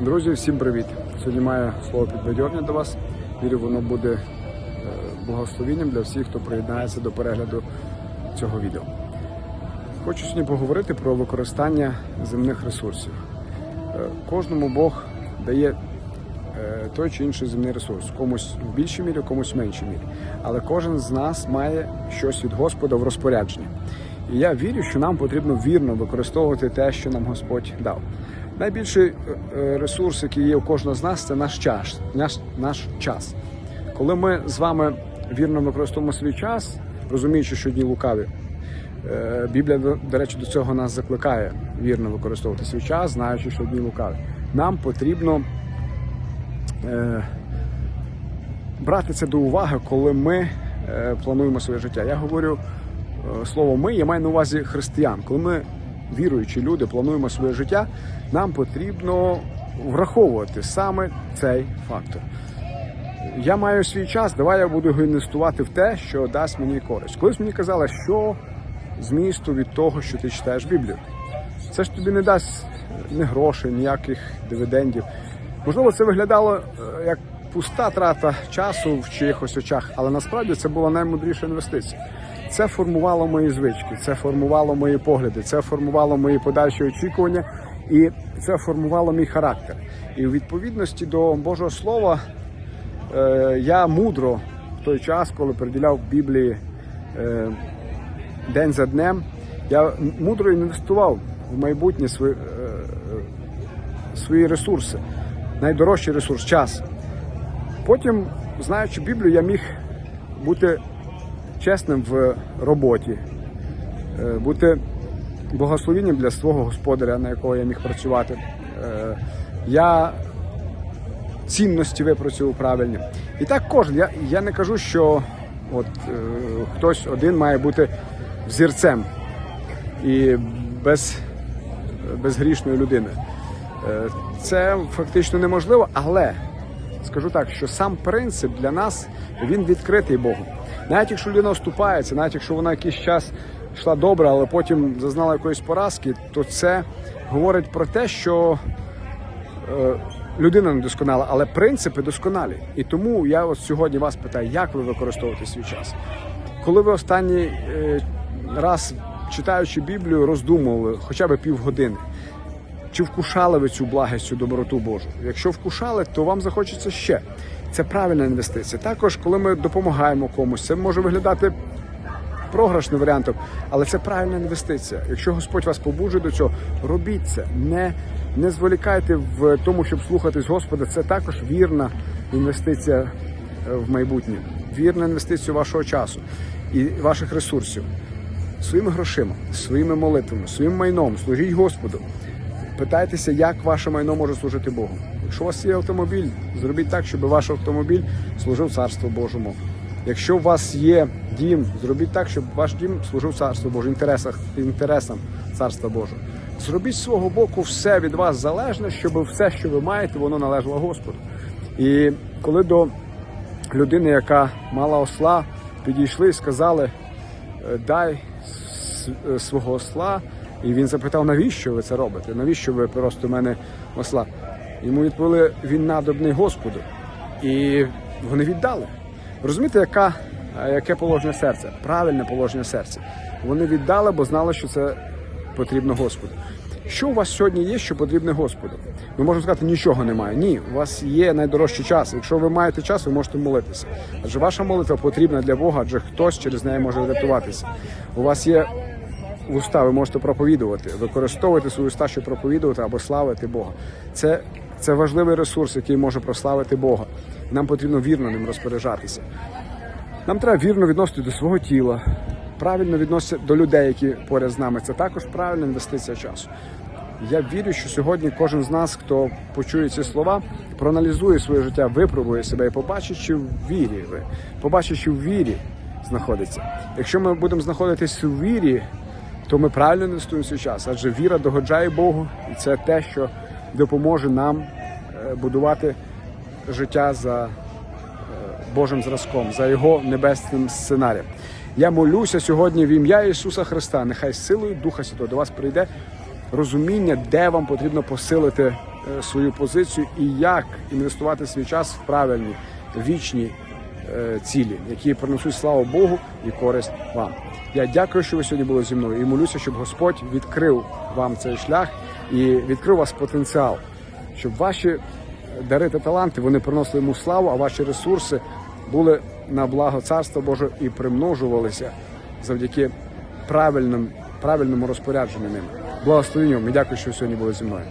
Друзі, всім привіт! Сьогодні маю слово підбадьорення до вас. Вірю, воно буде е, благословенням для всіх, хто приєднається до перегляду цього відео. Хочу сьогодні поговорити про використання земних ресурсів. Е, Кожному Бог дає е, той чи інший земний ресурс, комусь в більшій мірі, комусь в меншій мірі. Але кожен з нас має щось від Господа в розпорядженні. І я вірю, що нам потрібно вірно використовувати те, що нам Господь дав. Найбільший е, е, ресурс, який є у кожного з нас, це наш час. Наш, наш час. Коли ми з вами вірно використовуємо свій час, розуміючи, що дні лукаві, е, Біблія, до, речі, до цього нас закликає вірно використовувати свій час, знаючи, що дні лукаві. Нам потрібно брати це до уваги, коли ми плануємо своє життя. Я говорю слово ми, я маю на увазі християн. Коли ми, віруючі люди, плануємо своє життя, нам потрібно враховувати саме цей фактор. Я маю свій час, давай я буду інвестувати в те, що дасть мені користь. Колись мені казали, що змісту від того, що ти читаєш Біблію. Це ж тобі не дасть ні грошей, ніяких дивідендів. Можливо, це виглядало е, як пуста трата часу в чиїхось очах, але насправді це була наймудріша інвестиція. Це формувало мої звички, це формувало мої погляди, це формувало мої подальші очікування, і це формувало мій характер. І у відповідності до Божого Слова е, я мудро в той час, коли приділяв Біблії е, день за днем, я мудро інвестував в майбутнє е, свої ресурси. Найдорожчий ресурс час. Потім, знаючи Біблію, я міг бути чесним в роботі, е, бути благословенням для свого господаря, на якого я міг працювати. Е, Я цінності випрацював правильні. І так кожен. Я, я не кажу, що от, е, хтось один має бути взірцем і без, безгрішною людиною. Це фактично неможливо, але скажу так, що сам принцип для нас він відкритий Богу. Навіть якщо людина оступається, навіть якщо вона якийсь час йшла добре, але потім зазнала якоїсь поразки, то це говорить про те, що е, людина не досконала, але принципи досконалі. І тому я от сьогодні вас питаю, як ви використовуєте свій час? Коли ви останній е, раз, читаючи Біблію, роздумували хоча б півгодини, чи вкушали ви цю благість, цю доброту Божу? Якщо вкушали, то вам захочеться ще. Це правильна інвестиція. Також, коли ми допомагаємо комусь, це може виглядати програшним варіантом, але це правильна інвестиція. Якщо Господь вас побуджує до цього, робіть це. Не, не зволікайте в тому, щоб слухатись Господа. Це також вірна інвестиція е, в майбутнє, вірна інвестиція вашого часу і ваших ресурсів. Своїми грошима, своїми молитвами, своїм майном служіть Господу. Питайтеся, як ваше майно може служити Богу. Якщо у вас є автомобіль, зробіть так, щоб ваш автомобіль служив Царству Божому. Якщо у вас є дім, зробіть так, щоб ваш дім служив Царству Божому, інтересах, інтересам Царства Божого. Зробіть з свого боку все від вас залежне, щоб все, що ви маєте, воно належало Господу. І коли до людини, яка мала осла, підійшли і сказали, «Е, дай е, свого осла. І він запитав, навіщо ви це робите? Навіщо ви просто в мене осла? Йому відповіли, він надобний Господу. І вони віддали. Розумієте, яка, яке положення серця? Правильне положення серця. Вони віддали, бо знали, що це потрібно Господу. Що у вас сьогодні є, що потрібне Господу? Ми можемо сказати, нічого немає. Ні, у вас є найдорожчий час. Якщо ви маєте час, ви можете молитися. Адже ваша молитва потрібна для Бога, адже хтось через неї може врятуватися. У вас є уста, ви можете проповідувати, використовувати свої уста, щоб проповідувати або славити Бога. Це, це важливий ресурс, який може прославити Бога. Нам потрібно вірно ним розпоряджатися. Нам треба вірно відносити до свого тіла, правильно відноситися до людей, які поряд з нами. Це також правильна інвестиція часу. Я вірю, що сьогодні кожен з нас, хто почує ці слова, проаналізує своє життя, випробує себе і побачить, чи в вірі ви, побачить, чи в вірі знаходиться. Якщо ми будемо знаходитись у вірі, то ми правильно інвестуємо свій час, адже віра догоджає Богу, і це те, що допоможе нам е, будувати життя за е, Божим зразком, за його небесним сценарієм. Я молюся сьогодні в ім'я Ісуса Христа. Нехай силою Духа Святого до вас прийде розуміння, де вам потрібно посилити е, свою позицію і як інвестувати свій час в правильні вічні цілі, які принесуть славу Богу і користь вам. Я дякую, що ви сьогодні були зі мною і молюся, щоб Господь відкрив вам цей шлях і відкрив вас потенціал, щоб ваші дари та таланти вони приносили йому славу, а ваші ресурси були на благо Царства Божого і примножувалися завдяки правильним, правильному розпорядженню ними. Благословенню вам і дякую, що ви сьогодні були зі мною.